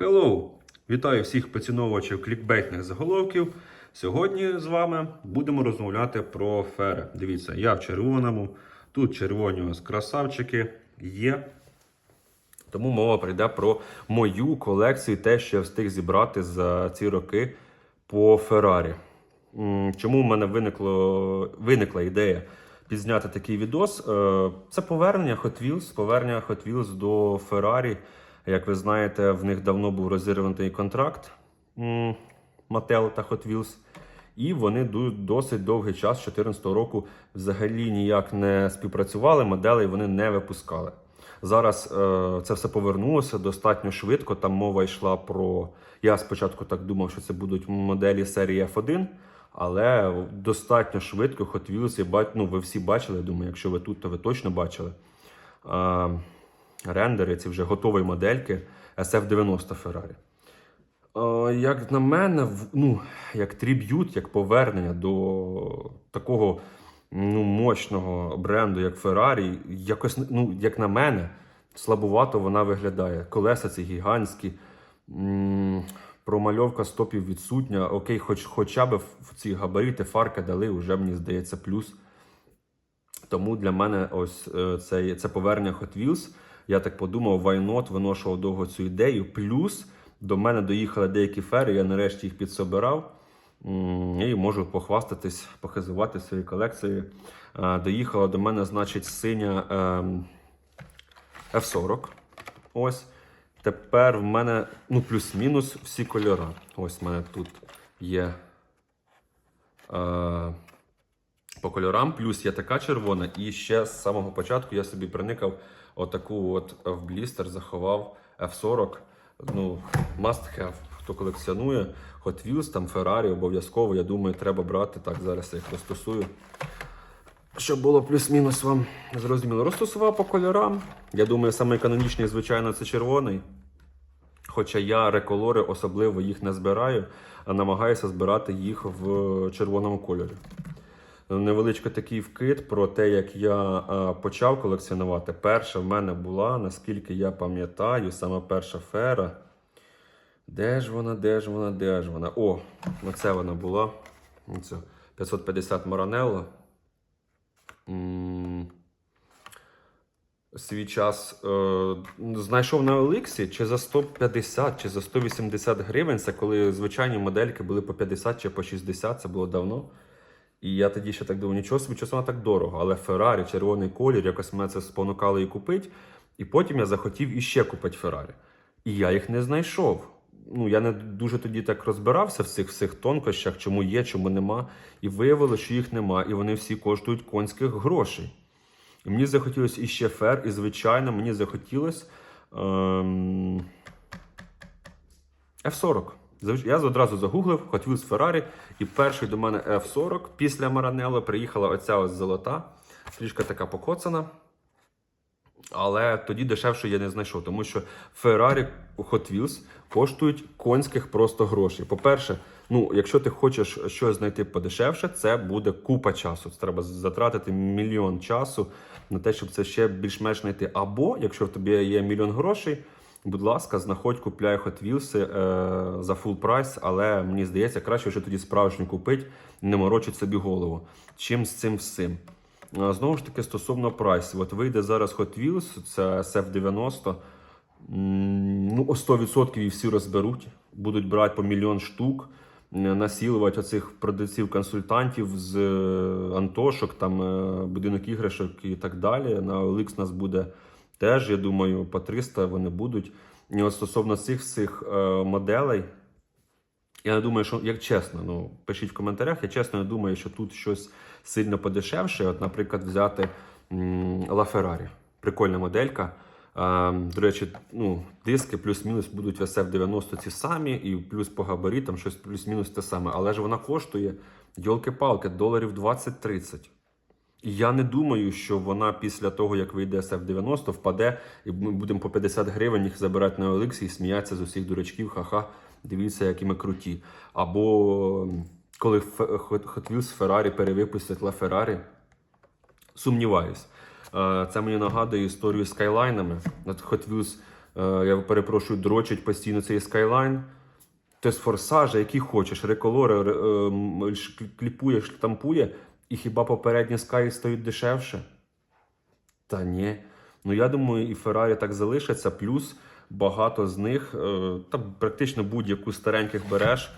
Hello! Вітаю всіх поціновувачів клікбейтних заголовків. Сьогодні з вами будемо розмовляти про фери. Дивіться, я в червоному, тут червоні ось красавчики є. Тому мова прийде про мою колекцію, те, що я встиг зібрати за ці роки по Феррарі. Чому в мене виникло, виникла ідея підзняти такий відос? Е, Це повернення Hot Wheels, повернення Hot Wheels до Ferrari. Як ви знаєте, в них давно був розірваний контракт Mattel та Hot Wheels. І вони досить довгий час, з 2014 року, взагалі ніяк не співпрацювали, моделей вони не випускали. Зараз е, це все повернулося достатньо швидко. Там мова йшла про. Я спочатку так думав, що це будуть моделі серії F1, але достатньо швидко Hot Wheels, ну, ви всі бачили, я думаю, якщо ви тут, то ви точно бачили. Е, рендери, ці вже готові модельки SF90 Ferrari. Е, Як на мене, ну, як триб'ют, як повернення до такого ну, мощного бренду, як Ferrari, якось, ну, як на мене, слабувато вона виглядає. Колеса ці гігантські, промальовка стопів відсутня. Окей, хоч, хоча б в ці габарити фарка дали, вже мені здається плюс. Тому для мене ось е, це, це повернення Hot Wheels. Я так подумав, why not, виношував довго цю ідею. Плюс до мене доїхали деякі фери, я нарешті їх підсобирав. І можу похвастатись, похизувати своєю колекцією. Е, Доїхала до мене, значить, синя ем, F40. Ось. Тепер в мене ну, плюс-мінус всі кольори. Ось в мене тут є. По кольорам, плюс є така червона, і ще з самого початку я собі приникав отаку от в блістер, заховав F40. Ну, must have, хто колекціонує Hot Wheels, там Ferrari обов'язково, я думаю, треба брати. Так, зараз я їх розтасую. Щоб було плюс-мінус вам зрозуміло. Розтасував по кольорам. Я думаю, саме канонічний, звичайно, це червоний. Хоча я реколори особливо їх не збираю, а намагаюся збирати їх в червоному кольорі. Невеличкий такий вкид про те, як я почав колекціонувати. Перша в мене була, наскільки я пам'ятаю, саме перша фера. Де ж вона, де ж вона, де ж вона? О, оце вона була. Оце 550 Маранелло. Свій час е, знайшов на Оликсі чи за 150, чи за 180 гривень. Це коли звичайні модельки були по 50 чи по 60, це було давно. І я тоді ще так думав, нічого собі, чого вона так дорого. Але Феррарі, червоний колір, якось мене це спонукало її купити. І потім я захотів іще купити Феррарі. І я їх не знайшов. Ну, я не дуже тоді так розбирався в цих всіх тонкощах, чому є, чому нема. І виявилося, що їх нема, і вони всі коштують конських грошей. І мені захотілося іще фер, і звичайно, мені захотілося ем... F40. Я одразу загуглив Hot Wheels Ferrari, і перший до мене F40 після Маранелло приїхала оця ось золота, трішки така покоцана. Але тоді дешевше я не знайшов, тому що Ferrari Hot Wheels коштують конських просто грошей. По-перше, ну, якщо ти хочеш щось знайти подешевше, це буде купа часу. Це треба затратити мільйон часу на те, щоб це ще більш-менш знайти. Або, якщо в тобі є мільйон грошей, будь ласка, знаходь, купляй Hot Wheels е, за full прайс, але мені здається, краще вже тоді справжню купити, не морочить собі голову. Чим з цим всім. Знову ж таки, стосовно прайсів. От вийде зараз Hot Wheels, це SF90. Ну, 100% її всі розберуть, будуть брати по мільйон штук, насілувати оцих продавців-консультантів з е, Антошок, там е, будинок іграшок і так далі. На OLX нас буде теж, я думаю, по 300 вони будуть. І от стосовно цих всіх е, моделей, я не думаю, що як чесно, ну пишіть в коментарях. Я чесно не думаю, що тут щось сильно подешевше. От, наприклад, взяти La. Прикольна моделька. А, до речі, ну, диски плюс-мінус будуть в SF90 ці самі, і плюс по габаритам щось плюс-мінус те саме. Але ж вона коштує, йолки-палки, доларів 20-30. Я не думаю, що вона після того, як вийде SF90, впаде, і ми будемо по 50 гривень їх забирати на OLX і сміятися з усіх дурачків, ха-ха, дивіться, які ми круті. Або коли Hot Wheels Ferrari перевипустять La Ferrari, сумніваюсь. Е, Це мені нагадує історію з скайлайнами. От Hot Wheels я перепрошую, дрочить постійно цей Skyline. Ти з форсажа, які хочеш, реколори, ре- е, м, ш- кліпує, штампує, і хіба попередні Sky стають дешевше? Та ні. Ну я думаю, і Феррарі так залишаться. Плюс багато з них, е, та практично будь-яку стареньких береш,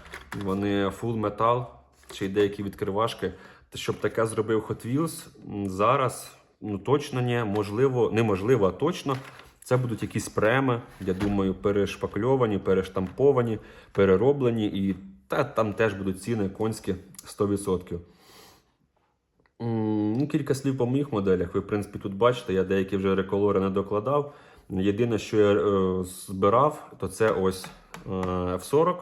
вони full метал, чи й деякі відкривашки. Та щоб таке зробив Hot Wheels, зараз ну точно ні, можливо, неможливо, а точно. Це будуть якісь преми, я думаю, перешпакльовані, перештамповані, перероблені, і та, там теж будуть ціни конські 100%. Ну, кілька слів по моїх моделях. Ви, в принципі, тут бачите, я деякі вже реколори не докладав. Єдине, що я е, збирав, то це ось е, F40.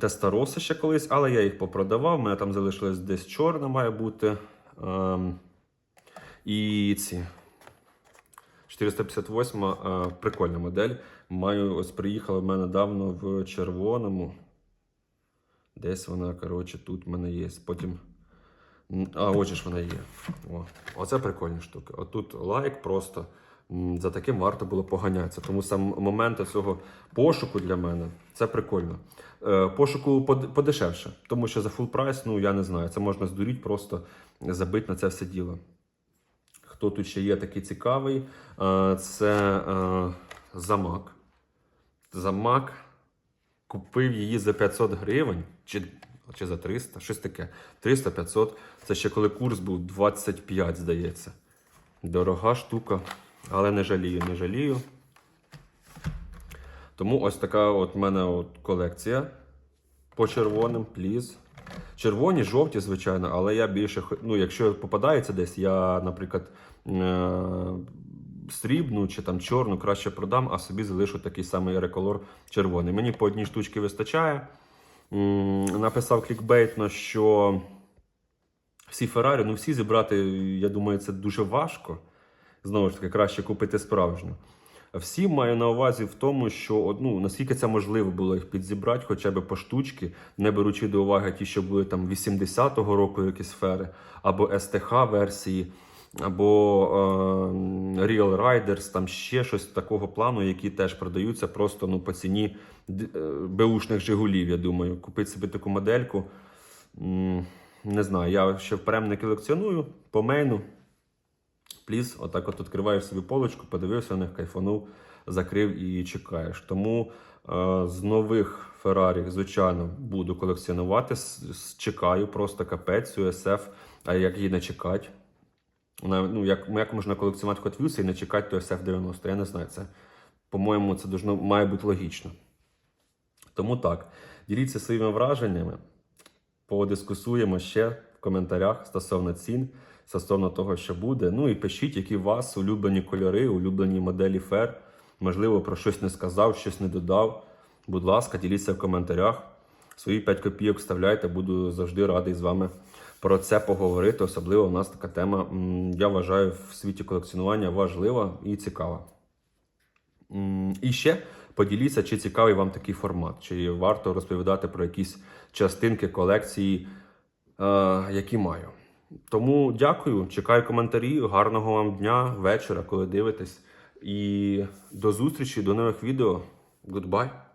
Тестароси ще колись, але я їх попродавав. У мене там залишилось десь чорна, має бути. Ем, і ці 458 е, прикольна модель. Маю, ось приїхала в мене давно в червоному. Десь вона, коротше, тут в мене є. Потім. А, ось ж вона є. О, оце прикольні штуки. Отут лайк просто. За таким варто було поганятися. Тому сам момент цього пошуку для мене це прикольно. Е, пошуку подешевше, тому що за full прайс, ну я не знаю, це можна здуріть, просто забити на це все діло. Хто тут ще є такий цікавий? Е, Це е, замак. Замак купив її за 500 гривень, чи, чи за 300, щось таке. 300-500. Це ще коли курс був 25, здається. Дорога штука, але не жалію, не жалію. Тому ось така от в мене от колекція по червоним, пліз. Червоні, жовті, звичайно, але я більше, ну, якщо попадається десь, я, наприклад, е- срібну чи там чорну краще продам, а собі залишу такий самий реколор червоний. Мені по одній штучці вистачає. Написав клікбейтно, що всі Феррарі, ну всі зібрати, я думаю, це дуже важко. Знову ж таки, краще купити справжню. Всі маю на увазі в тому, що ну, наскільки це можливо було їх підзібрати, хоча б по штучки, не беручи до уваги ті, що були там 80-го року якісь сфери, або СТХ версії, або е, Real Riders, там ще щось такого плану, які теж продаються просто ну, по ціні е, беушних Жигулів, я думаю. Купити собі таку модельку. Не знаю, я ще впрям не колекціоную по мейну. Пліз, отак от відкриваєш собі полочку, подивився на них, кайфанув, закрив і чекаєш. Тому е, з нових Феррарі, звичайно, буду колекціонувати. Чекаю просто капець, USF, а як її не чекати? Ну, як, як можна колекціонувати Hot Wheels і не чекати то SF90? Я не знаю. Це, по-моєму, це должно, має бути логічно. Тому так, діліться своїми враженнями, подискусуємо ще в коментарях стосовно цін, стосовно того, що буде. Ну і пишіть, які у вас улюблені кольори, улюблені моделі фер. Можливо, про щось не сказав, щось не додав. Будь ласка, діліться в коментарях. Свої 5 копійок вставляйте, буду завжди радий з вами про це поговорити. Особливо у нас така тема, я вважаю, в світі колекціонування важлива і цікава. І ще поділіться, чи цікавий вам такий формат, чи варто розповідати про якісь частинки колекції, е, які маю. Тому дякую, чекаю коментарі. Гарного вам дня, вечора, коли дивитесь. І до зустрічі, до нових відео. Goodbye!